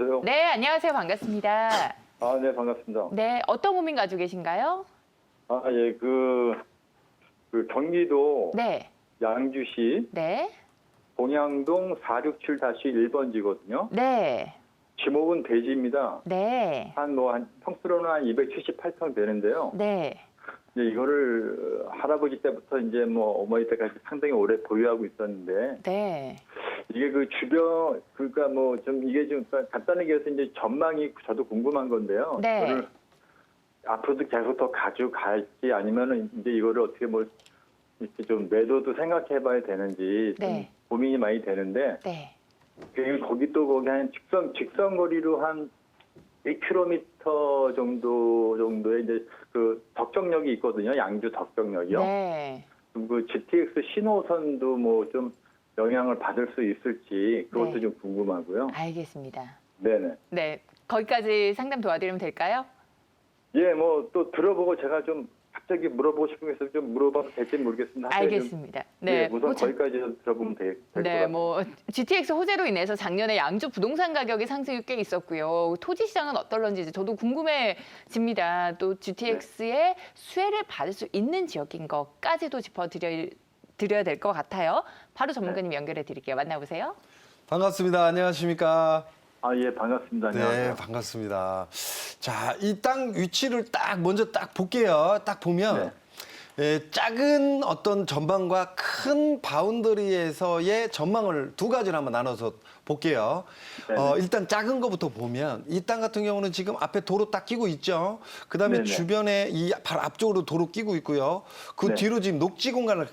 여보세요? 네, 안녕하세요. 반갑습니다. 아, 네, 반갑습니다. 네, 어떤 고민 가지고 계신가요? 아, 예, 그, 그 경기도 네, 양주시 네, 봉양동 467-1번지거든요. 네, 지목은 대지입니다. 네, 한 뭐, 한, 평수로는 한 278평 되는데요. 네, 이제 이거를 할아버지 때부터 이제 뭐 어머니 때까지 상당히 오래 보유하고 있었는데, 네, 이게 그 주변, 그러니까 뭐 좀 이게 좀 간단하게 해서 이제 전망이 저도 궁금한 건데요. 네. 앞으로도 계속 더 가져갈지 아니면은 이제 이거를 어떻게 뭐 이렇게 좀 매도도 생각해 봐야 되는지 좀 네. 고민이 많이 되는데 네, 그 거기 또 거기 한 직선 직선 거리로 한 1km 정도 정도의 이제 그 덕정역이 있거든요. 양주 덕정역이요. 네, 그 GTX 신호선도 뭐좀 영향을 받을 수 있을지 그것도 네. 좀 궁금하고요. 알겠습니다. 네네. 네, 거기까지 상담 도와드리면 될까요? 예, 뭐 또 들어보고 제가 좀 갑자기 물어보고 싶은 게 있어서 좀 물어봐도 될지 모르겠습니다. 좀, 알겠습니다. 네, 네, 우선 뭐 자- 거기까지 좀 들어보면 될 것 같아요. 네, 뭐 GTX 호재로 인해서 작년에 양주 부동산 가격이 상승이 꽤 있었고요. 토지 시장은 어떨런지 저도 궁금해집니다. 또 GTX의 수혜를 받을 수 있는 지역인 것까지도 짚어드려 드려야 될 것 같아요. 바로 전문가님 연결해 드릴게요. 만나보세요. 반갑습니다. 안녕하십니까? 아, 예, 반갑습니다. 네, 안녕하세요. 반갑습니다. 자, 이 땅 위치를 딱 먼저 딱 볼게요. 딱 보면 예, 작은 어떤 전망과 큰 바운더리에서의 전망을 두 가지로 한번 나눠서 볼게요. 네네. 어, 일단 작은 거부터 보면 이 땅 같은 경우는 지금 앞에 도로 딱 끼고 있죠. 그다음에 네네. 주변에 이 바로 앞쪽으로 도로 끼고 있고요. 그 네. 뒤로 지금 녹지 공간을 어,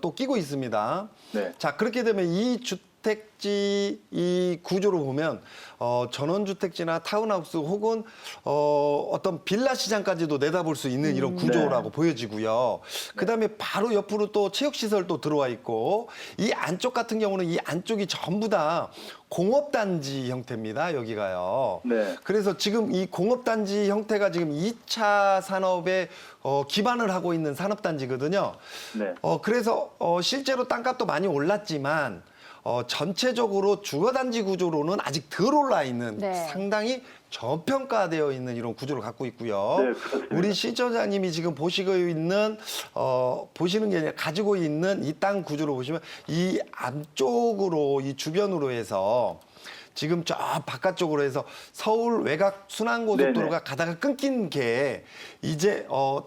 또 끼고 있습니다. 네. 자 그렇게 되면 이 주 택지 이 구조로 보면 어, 전원주택지나 타운하우스 혹은 어, 어떤 빌라 시장까지도 내다볼 수 있는 이런 구조라고 보여지고요. 그다음에 바로 옆으로 또 체육시설도 들어와 있고 이 안쪽 같은 경우는 이 안쪽이 전부 다 공업단지 형태입니다. 여기가요. 네. 그래서 지금 이 공업단지 형태가 지금 2차 산업에 어, 기반을 하고 있는 산업단지거든요. 네. 어, 그래서 어, 실제로 땅값도 많이 올랐지만 어, 전체적으로 주거단지 구조로는 아직 덜 올라 있는 네. 상당히 저평가되어 있는 이런 구조를 갖고 있고요. 네, 그렇습니다. 우리 시청자님이 지금 보시고 있는 어, 보시는 게 아니라 가지고 있는 이 땅 구조를 보시면 이 안쪽으로 이 주변으로 해서 지금 저 바깥쪽으로 해서 서울 외곽 순환고속도로가 네네. 가다가 끊긴 게 이제 어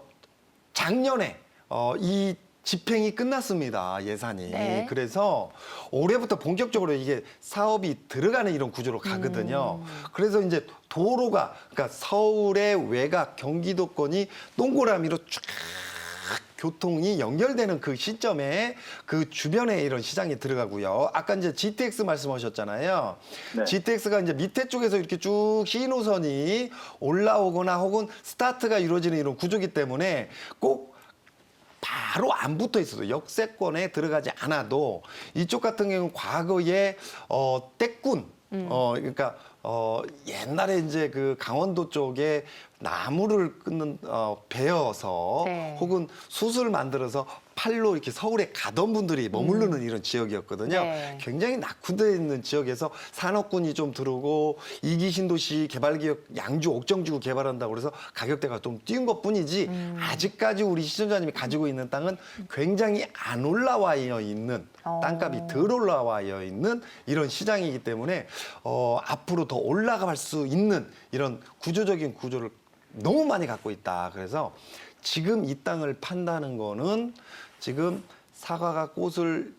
작년에 어이 집행이 끝났습니다 예산이 네. 그래서 올해부터 본격적으로 이게 사업이 들어가는 이런 구조로 가거든요 그래서 이제 도로가 그러니까 서울의 외곽 경기도권이 동그라미로 쫙 교통이 연결되는 그 시점에 그 주변에 이런 시장이 들어가고요. 아까 이제 GTX 말씀하셨잖아요. 네. GTX가 이제 밑에 쪽에서 이렇게 쭉 신호선이 올라오거나 혹은 스타트가 이루어지는 이런 구조기 때문에 꼭 바로 안 붙어 있어도 역세권에 들어가지 않아도 이쪽 같은 경우는 과거에 어 떼꾼 어 그러니까 어 옛날에 이제 그 강원도 쪽에 나무를 끊는 어 베어서 네. 혹은 숯을 만들어서 팔로 이렇게 서울에 가던 분들이 머무르는 이런 지역이었거든요. 네. 굉장히 낙후되어 있는 지역에서 산업군이 좀 들어오고 이기 신도시 개발 기업 양주 옥정지구 개발한다고 그래서 가격대가 좀 뛴 것뿐이지 음. 아직까지 우리 시청자님이 가지고 있는 땅은 굉장히 안 올라와 있는 어. 땅값이 덜 올라와 있는 이런 시장이기 때문에 어, 앞으로 더 올라갈 수 있는 이런 구조적인 구조를 너무 많이 갖고 있다. 그래서 지금 이 땅을 판다는 거는 지금 사과가 꽃을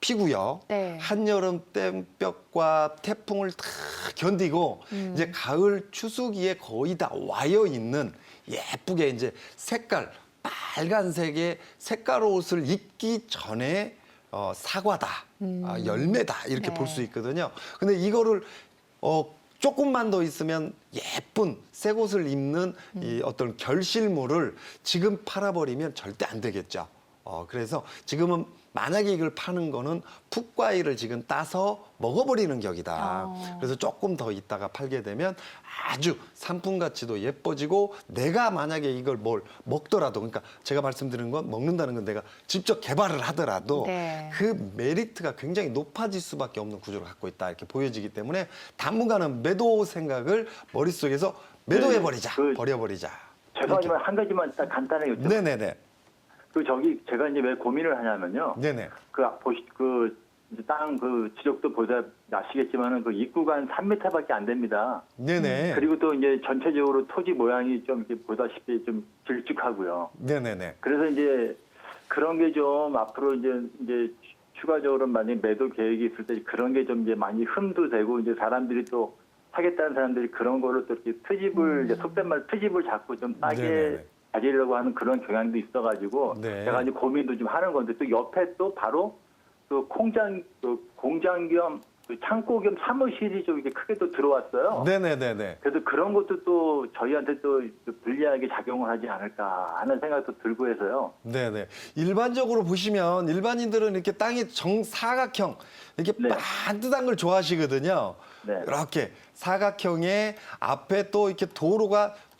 피고요. 네. 한여름 땜벽과 태풍을 다 견디고 음. 이제 가을 추수기에 거의 다 와여 있는 예쁘게 이제 색깔 빨간색의 색깔 옷을 입기 전에 어, 사과다, 아, 열매다 이렇게 네. 볼 수 있거든요. 근데 이거를 어, 조금만 더 있으면 예쁜 새 옷을 입는 이 어떤 결실물을 지금 팔아버리면 절대 안 되겠죠. 어, 어, 그래서 지금은 만약에 이걸 파는 거는 풋과일을 지금 따서 먹어버리는 격이다. 어. 그래서 조금 더 있다가 팔게 되면 아주 상품 가치도 예뻐지고 내가 만약에 이걸 뭘 먹더라도 그러니까 제가 말씀드리는 건 먹는다는 건 내가 직접 개발을 하더라도 네. 그 메리트가 굉장히 높아질 수밖에 없는 구조를 갖고 있다 이렇게 보여지기 때문에 당분간은 매도 생각을 머릿속에서 매도해버리자 네, 그- 버려버리자 죄송하지만 한 가지만 딱 간단하게 여쭤. 네네네 그 저기 제가 이제 왜 고민을 하냐면요. 네네 그 보시 그땅 그 지적도 보다 아시겠지만은 그 입구가 한 3m밖에 안 됩니다. 네네 그리고 또 이제 전체적으로 토지 모양이 좀 이렇게 보다시피 좀 길쭉하고요. 네네네 그래서 이제 그런 게 좀 앞으로 이제 이제 추가적으로 만약 매도 계획이 있을 때 그런 게 좀 이제 많이 흠도 되고 이제 사람들이 또 사겠다는 사람들이 그런 거를 또 이렇게 트집을 이제 속된 말 트집을 잡고 좀 싸게 네네네. 가지려고 하는 그런 경향도 있어가지고 네. 제가 이제 고민도 좀 하는 건데 또 옆에 또 바로 그 공장 그 공장 겸그 창고 겸 사무실이 좀 이렇게 크게 또 들어왔어요. 네네네네 그래서 그런 것도 또 저희한테 또 불리하게 작용을 하지 않을까 하는 생각도 들고 해서요. 네네. 일반적으로 보시면 일반인들은 이렇게 땅이 정사각형 이렇게 네. 반듯한 걸 좋아하시거든요. 네. 이렇게 사각형에 앞에 또 이렇게 도로가 쫙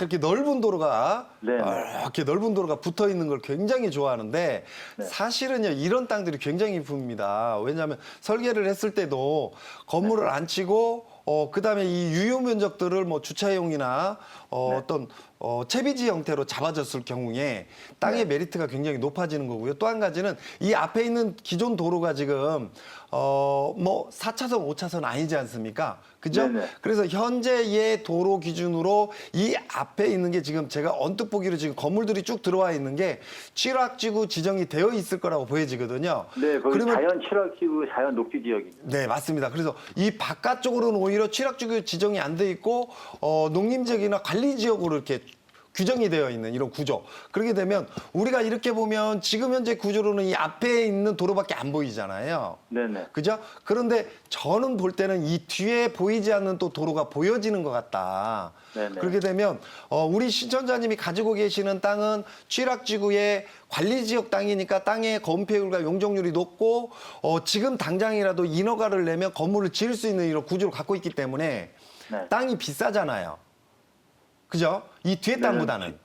이렇게 넓은 도로가 네, 네. 이렇게 넓은 도로가 붙어 있는 걸 굉장히 좋아하는데 네. 사실은요 이런 땅들이 굉장히 이쁩니다. 왜냐하면 설계를 했을 때도 건물을 안 치고 어 그다음에 이 유효 면적들을 뭐 주차용이나 어 네. 어떤 어 채비지 형태로 잡아줬을 경우에 땅의 네. 메리트가 굉장히 높아지는 거고요. 또 한 가지는 이 앞에 있는 기존 도로가 지금 어 뭐 4차선, 5차선 아니지 않습니까? 그죠? 네네. 그래서 현재의 도로 기준으로 이 앞에 있는 게 지금 제가 언뜻 보기로 지금 건물들이 쭉 들어와 있는 게 취락지구 지정이 되어 있을 거라고 보여지거든요. 네, 거기 그러면 자연 칠흑지구 자연 녹지 지역입니다. 네, 맞습니다. 그래서 이 바깥쪽으로는 오히려 취락지구 지정이 안 돼 있고 어, 농림지역이나 관리지역으로 이렇게 규정이 되어 있는 이런 구조. 그렇게 되면 우리가 이렇게 보면 지금 현재 구조로는 이 앞에 있는 도로밖에 안 보이잖아요. 네네. 그죠? 그런데 저는 볼 때는 이 뒤에 보이지 않는 또 도로가 보여지는 것 같다. 네네. 그렇게 되면 어, 우리 시청자님이 가지고 계시는 땅은 취락지구의 관리 지역 땅이니까 땅의 건폐율과 용적률이 높고 어, 지금 당장이라도 인허가를 내면 건물을 지을 수 있는 이런 구조를 갖고 있기 때문에 네. 땅이 비싸잖아요. 그죠? 이 뒤에 네. 땅보다는.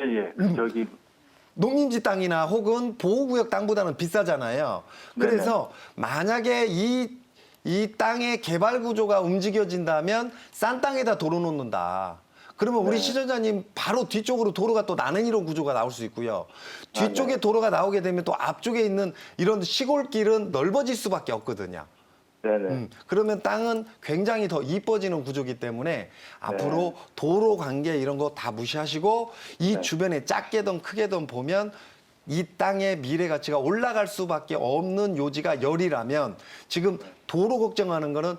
예, 예. 그 저기 농림지 땅이나 혹은 보호구역 땅보다는 비싸잖아요. 그래서 만약에 이, 이 땅의 개발 구조가 움직여진다면 싼 땅에다 도로 놓는다. 그러면 우리 네. 시청자님 바로 뒤쪽으로 도로가 또 나는 이런 구조가 나올 수 있고요. 뒤쪽에 아, 네. 도로가 나오게 되면 또 앞쪽에 있는 이런 시골길은 넓어질 수밖에 없거든요. 네네. 음, 그러면 땅은 굉장히 더 이뻐지는 구조기 때문에 앞으로 네. 도로 관계 이런 거 다 무시하시고 이 네. 주변에 작게든 크게든 보면 이 땅의 미래 가치가 올라갈 수밖에 없는 요지가 열이라면 지금 도로 걱정하는 거는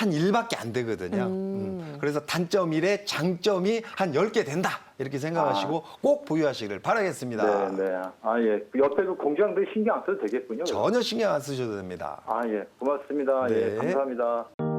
한 일밖에 안 되거든요. 음, 그래서 단점 일에 장점이 한열개 된다. 이렇게 생각하시고 꼭 보유하시기를 바라겠습니다. 아. 네, 네. 아, 예. 그 옆에 그 공장들 신경 안 써도 되겠군요. 전혀 신경 안 쓰셔도 됩니다. 아, 예. 고맙습니다. 예. 네. 감사합니다.